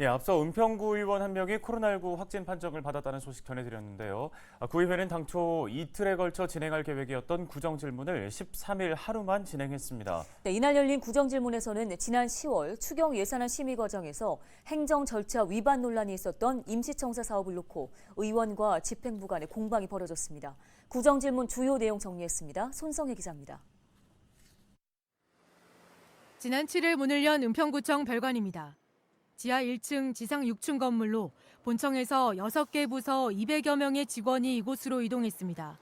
예, 앞서 은평구 의원 한 명이 코로나19 확진 판정을 받았다는 소식 전해드렸는데요. 아, 구의회는 당초 이틀에 걸쳐 진행할 계획이었던 구정 질문을 13일 하루만 진행했습니다. 네, 이날 열린 구정질문에서는 지난 10월 추경 예산안 심의 과정에서 행정 절차 위반 논란이 있었던 임시청사 사업을 놓고 의원과 집행부 간의 공방이 벌어졌습니다. 구정질문 주요 내용 정리했습니다. 손성혜 기자입니다. 지난 7일 문을 연 은평구청 별관입니다. 지하 1층, 지상 6층 건물로 본청에서 6개 부서 200여 명의 직원이 이곳으로 이동했습니다.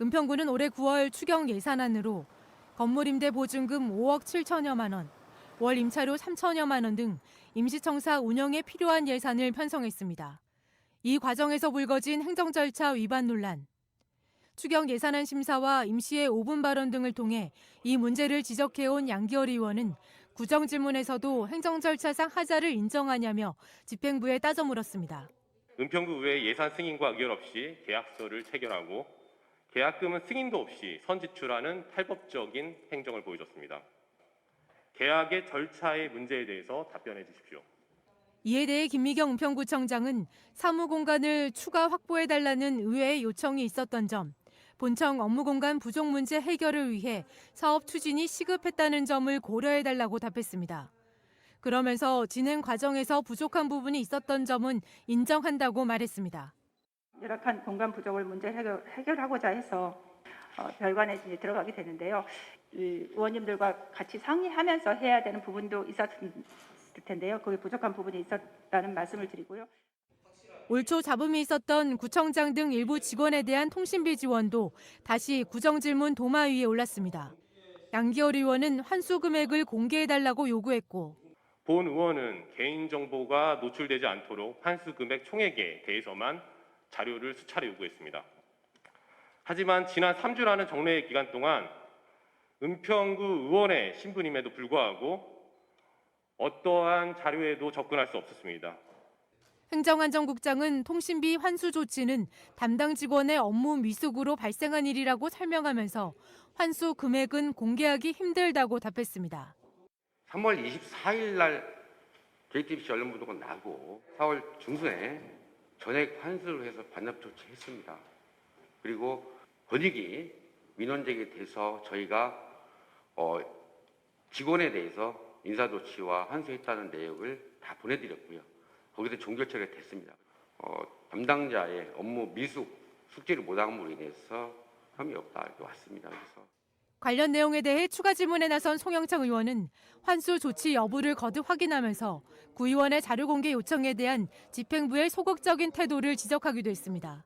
은평구는 올해 9월 추경 예산안으로 건물 임대 보증금 5억 7천여만 원, 월 임차료 3천여만 원 등 임시청사 운영에 필요한 예산을 편성했습니다. 이 과정에서 불거진 행정 절차 위반 논란. 추경 예산안 심사와 임시의 5분 발언 등을 통해 이 문제를 지적해온 양기열 의원은 구정 질문에서도 행정 절차상 하자를 인정하냐며 집행부에 따져 물었습니다. 은평구 의회 예산 승인과 의결 없이 계약서를 체결하고 계약금은 승인도 없이 선지출하는 탈법적인 행정을 보여줬습니다. 계약의 절차의 문제에 대해서 답변해 주십시오. 이에 대해 김미경 은평구청장은 사무 공간을 추가 확보해 달라는 의회의 요청이 있었던 점, 본청 업무 공간 부족 문제 해결을 위해 사업 추진이 시급했다는 점을 고려해 달라고 답했습니다. 그러면서 진행 과정에서 부족한 부분이 있었던 점은 인정한다고 말했습니다. 열악한 공간 부족을 문제 해결, 해결하고자 해서 어, 별관에 이제 들어가게 되는데요. 이 의원님들과 같이 상의하면서 해야 되는 부분도 있었을 텐데요. 거기 부족한 부분이 있었다는 말씀을 드리고요. 올 초 잡음이 있었던 구청장 등 일부 직원에 대한 통신비 지원도 다시 구정질문 도마 위에 올랐습니다. 양기열 의원은 환수 금액을 공개해달라고 요구했고 본 의원은 개인정보가 노출되지 않도록 환수 금액 총액에 대해서만 자료를 수차례 요구했습니다. 하지만 지난 3주라는 정례의 기간 동안 은평구 의원의 신분임에도 불구하고 어떠한 자료에도 접근할 수 없었습니다. 행정안전국장은 통신비 환수 조치는 담당 직원의 업무 미숙으로 발생한 일이라고 설명하면서 환수 금액은 공개하기 힘들다고 답했습니다. 3월 24일 날 JTBC 언론 보도가 나고 4월 중순에 전액 환수를 해서 반납 조치했습니다. 그리고 권익위 민원 제기돼서 저희가 어, 직원에 대해서 인사 조치와 환수했다는 내역을 다 보내드렸고요. 거기서 종결 처리가 됐습니다. 어, 담당자의 업무 미숙, 숙지를 못함으로 인해서 혐의 없다 이렇게 왔습니다. 그래서 관련 내용에 대해 추가 질문에 나선 송영창 의원은 환수 조치 여부를 거듭 확인하면서 구 의원의 자료 공개 요청에 대한 집행부의 소극적인 태도를 지적하기도 했습니다.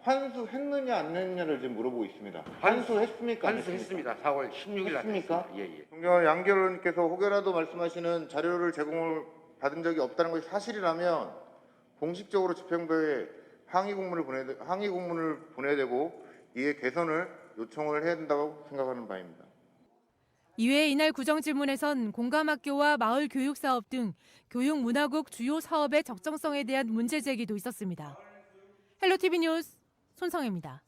환수했느냐 안 했느냐를 지금 물어보고 있습니다. 환수- 환수했습니까? 안 환수했습니다. 4월 16일 날 했습니까? 예, 예. 존경하는 양결 의원님께서 혹여라도 말씀하시는 자료를 제공을 받은 적이 없다는 것이 사실이라면 공식적으로 집행부에 항의 공문을 보내 항의 공문을 보내야 되고 이에 개선을 요청을 해야 된다고 생각하는 바입니다. 이외에 이날 구정 질문에선 공감학교와 마을 교육 사업 등 교육문화국 주요 사업의 적정성에 대한 문제 제기도 있었습니다. 헬로티비 뉴스 손성혜입니다.